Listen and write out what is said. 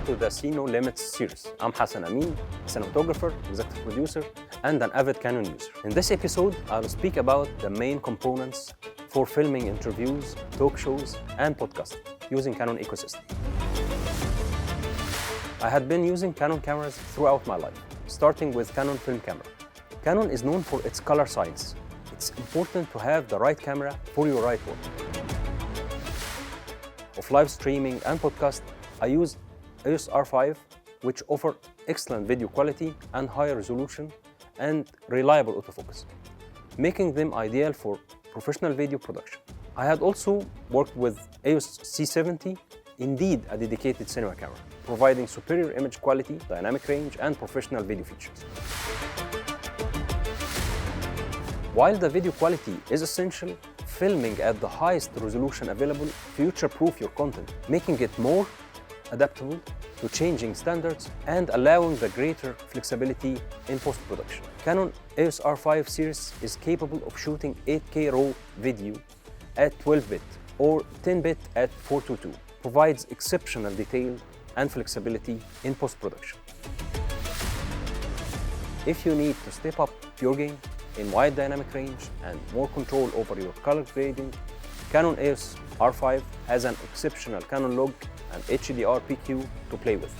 Welcome to the See No Limits series. I'm Hassan Amin, cinematographer, executive producer, and an avid Canon user. In this episode, I'll speak about the main components for filming interviews, talk shows, and podcasts using Canon ecosystem. I had been using Canon cameras throughout my life, starting with Canon film camera. Canon is known for its color science. It's important to have the right camera for your right work. Of live streaming and podcast, I use EOS R5, which offer excellent video quality and high resolution and reliable autofocus, making them ideal for professional video production. I had also worked with EOS C70, indeed a dedicated cinema camera, providing superior image quality, dynamic range, and professional video features. While the video quality is essential, filming at the highest resolution available future-proof your content, making it more adaptable to changing standards and allowing the greater flexibility in post-production. Canon EOS R5 series is capable of shooting 8K RAW video at 12-bit or 10-bit at 422, provides exceptional detail and flexibility in post-production. If you need to step up your game in wide dynamic range and more control over your color grading, Canon EOS R5 has an exceptional Canon log and HDR PQ to play with.